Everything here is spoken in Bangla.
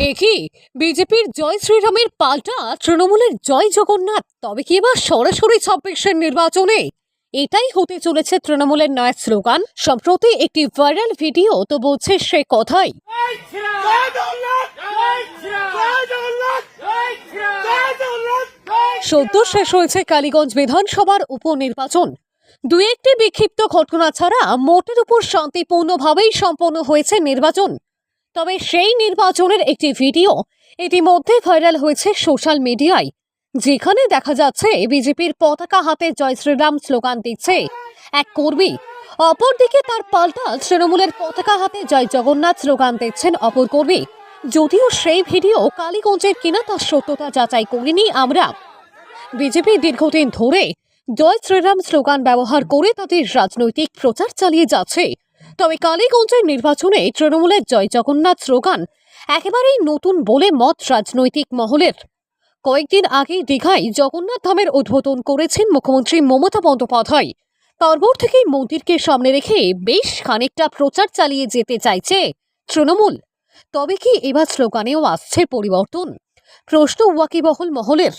একই বিজেপির জয় শ্রীরামের পাল্টা তৃণমূলের জয় জগন্নাথ, তবে কি এবার সরাসরি ছাব্বিশের নির্বাচনে? এটাই হতে চলেছে তৃণমূলের নয়া স্লোগান। সম্প্রতি একটি ভাইরাল ভিডিও তো বলছে সে কথাই। সদ্য শেষ হয়েছে কালীগঞ্জ বিধানসভার উপনির্বাচন। দু একটি বিক্ষিপ্ত ঘটনা ছাড়া মোটের উপর শান্তিপূর্ণভাবেই সম্পন্ন হয়েছে নির্বাচন। তবে সেই নির্বাচনের একটি ভিডিও ইতিমধ্যে ভাইরাল হয়েছে সোশ্যাল মিডিয়ায়, যেখানে দেখা যাচ্ছে বিজেপির পতাকা হাতে জয় শ্রীরাম স্লোগান দিচ্ছে এক কর্মী। অপরদিকে তার পাল্টা তৃণমূলের পতাকা হাতে জয় জগন্নাথ স্লোগান দিচ্ছেন অপর কর্মী। যদিও সেই ভিডিও কালীগঞ্জের কিনা তার সত্যতা যাচাই করিনি আমরা। বিজেপি দীর্ঘদিন ধরে জয় শ্রীরাম স্লোগান ব্যবহার করে তাদের রাজনৈতিক প্রচার চালিয়ে যাচ্ছে। তবে কালীগঞ্জের নির্বাচনে তৃণমূলের জয় জগন্নাথ স্লোগান, একেবারেই নতুন বলে মত রাজনৈতিক মহলের। কয়েকদিন আগে দীঘায় জগন্নাথ ধামের উদ্বোধন করেছেন মুখ্যমন্ত্রী মমতা বন্দ্যোপাধ্যায়। তারপর থেকেই মন্দিরকে সামনে রেখে বেশ খানিকটা প্রচার চালিয়ে যেতে চাইছে তৃণমূল। তবে কি এবার স্লোগানেও আসছে পরিবর্তন? প্রশ্ন ওয়াকিবহল মহলের।